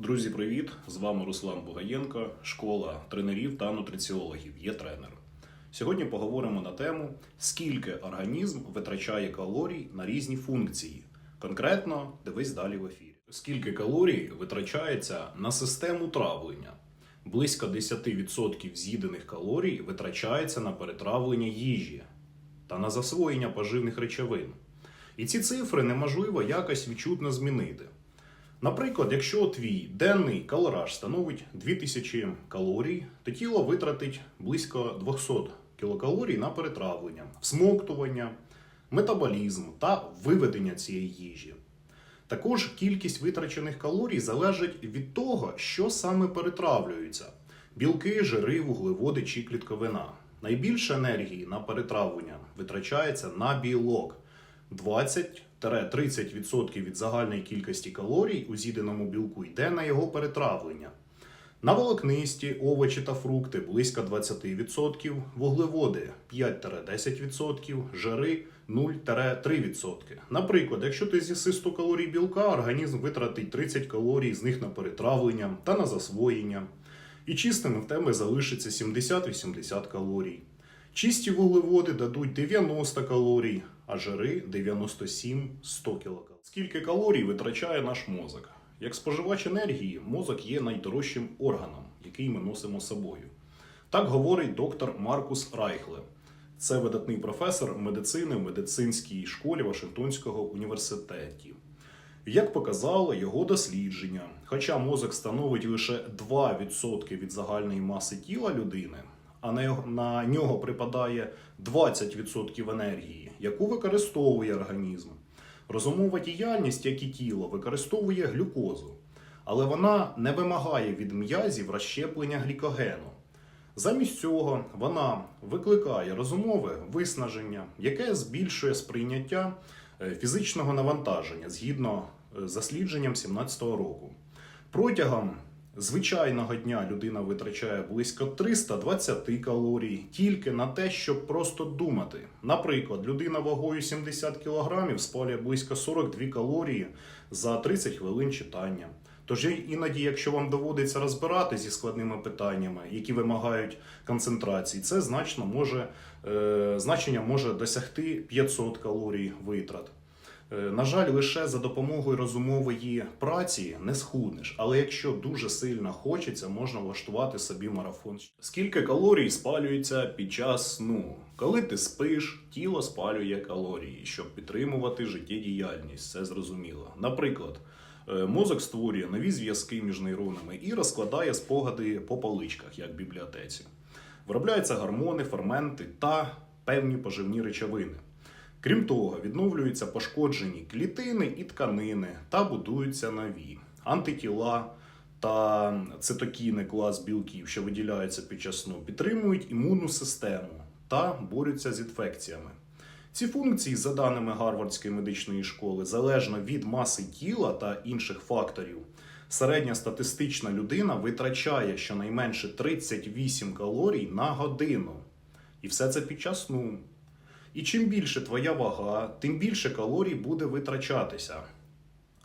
Друзі, привіт! З вами Руслан Бугаєнко, школа тренерів та нутриціологів. Є тренер. Сьогодні поговоримо на тему, скільки організм витрачає калорій на різні функції. Конкретно дивись далі в ефірі. Скільки калорій витрачається на систему травлення? Близько 10% з'їдених калорій витрачається на перетравлення їжі та на засвоєння поживних речовин. І ці цифри неможливо якось відчутно змінити. Наприклад, якщо твій денний калораж становить 2000 калорій, то тіло витратить близько 200 кілокалорій на перетравлення, всмоктування, метаболізм та виведення цієї їжі. Також кількість витрачених калорій залежить від того, що саме перетравлюється: білки, жири, вуглеводи чи клітковина. Найбільше енергії на перетравлення витрачається на білок 20-30% від загальної кількості калорій у з'їденому білку йде на його перетравлення. На волокнисті, овочі та фрукти близько 20%, вуглеводи 5-10%, жири 0-3%. Наприклад, якщо ти з'їси 100 калорій білка, організм витратить 30 калорій з них на перетравлення та на засвоєння. І чистими в тебе залишиться 70-80 калорій. Чисті вуглеводи дадуть 90 калорій, а жири 97-100 кілокалорій. Скільки калорій витрачає наш мозок? Як споживач енергії, мозок є найдорожчим органом, який ми носимо собою. Так говорить доктор Маркус Райхле. Це видатний професор медицини в медицинській школі Вашингтонського університету. Як показало його дослідження, хоча мозок становить лише 2% від загальної маси тіла людини, а на його- на нього припадає 20% енергії, яку використовує організм. Розумова діяльність, як і тіло, використовує глюкозу, але вона не вимагає від м'язів розщеплення глікогену. Замість цього вона викликає розумове виснаження, яке збільшує сприйняття е, фізичного навантаження згідно е, з дослідженням 2017 року. Протягом звичайного дня людина витрачає близько 320 калорій тільки на те, щоб просто думати. Наприклад, людина вагою 70 кг спалює близько 42 калорії за 30 хвилин читання. Тож іноді, якщо вам доводиться розбирати зі складними питаннями, які вимагають концентрації, це значно може, е, значення може досягти 500 калорій витрат. Е, На жаль, лише за допомогою розумової праці не схуднеш, але якщо дуже сильно хочеться, можна влаштувати собі марафон. Скільки калорій спалюється під час сну? Коли ти спиш, тіло спалює калорії, щоб підтримувати життєдіяльність. Це зрозуміло. Наприклад, е, мозок створює нові зв'язки між нейронами і розкладає спогади по поличках, як в бібліотеці. Виробляються гормони, ферменти та певні поживні речовини. Крім того, відновлюються пошкоджені клітини і тканини та будуються нові антитіла та цитокіни клас білків, що виділяються під час сну, підтримують імунну систему та борються з інфекціями. Ці функції, за даними Гарвардської медичної школи, залежно від маси тіла та інших факторів, середня статистична людина витрачає щонайменше 38 калорій на годину. І все це під час сну. І чим більше твоя вага, тим більше калорій буде витрачатися.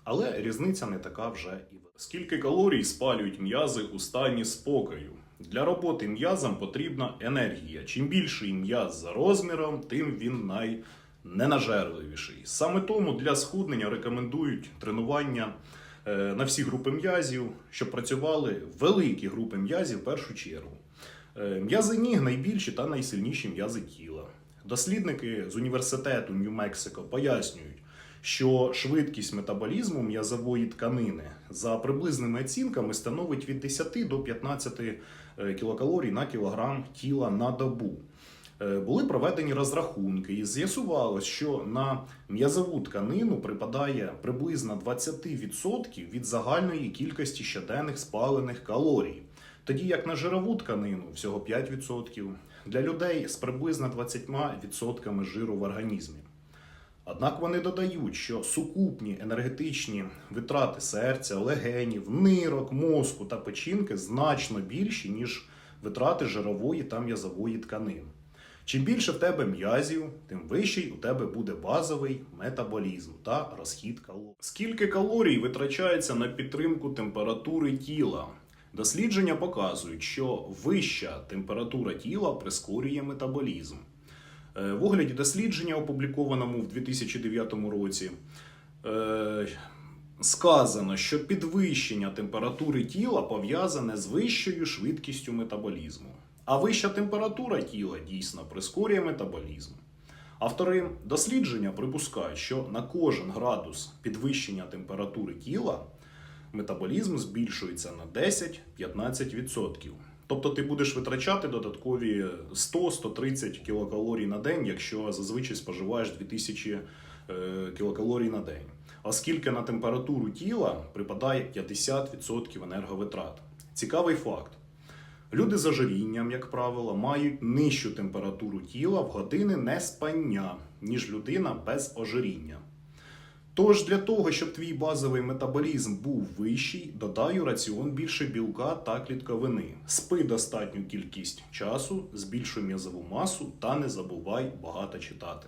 Але різниця не така вже і. Скільки калорій спалюють м'язи у стані спокою? Для роботи м'язам потрібна енергія. Чим більший м'яз за розміром, тим він найненажерливіший. Саме тому для схуднення рекомендують тренування е, на всі групи м'язів, щоб працювали великі групи м'язів в першу чергу. Е, М'язи ніг найбільші та найсильніші м'язи тіла. Дослідники з університету Нью-Мексико пояснюють, що швидкість метаболізму м'язової тканини за приблизними оцінками становить від 10 до 15 е, кілокалорій на кілограм тіла на добу. Е, Були проведені розрахунки, і з'ясувалось, що на м'язову тканину припадає приблизно 20% від загальної кількості щоденних спалених калорій, тоді як на жирову тканину всього 5% для людей з приблизно 20% жиру в організмі. Однак вони додають, що сукупні енергетичні витрати серця, легенів, нирок, мозку та печінки значно більші, ніж витрати жирової та м'язової тканин. Чим більше в тебе м'язів, тим вищий у тебе буде базовий метаболізм та розхід калорій. Скільки калорій витрачається на підтримку температури тіла? Дослідження показують, що вища температура тіла прискорює метаболізм. Е, В огляді дослідження, опублікованому в 2009 році, е, сказано, що підвищення температури тіла пов'язане з вищою швидкістю метаболізму. А вища температура тіла дійсно прискорює метаболізм. Автори дослідження припускають, що на кожен градус підвищення температури тіла метаболізм збільшується на 10-15%. Тобто ти будеш витрачати додаткові 100-130 кілокалорій на день, якщо зазвичай споживаєш 2000 е, кілокалорій на день. Оскільки на температуру тіла припадає 50% енерговитрат. Цікавий факт. Люди з ожирінням, як правило, мають нижчу температуру тіла в години неспання, ніж людина без ожиріння. Тож для того, щоб твій базовий метаболізм був вищий, додаю раціон більше білка та клітковини. Спи достатню кількість часу, збільшуй м'язову масу та не забувай багато читати.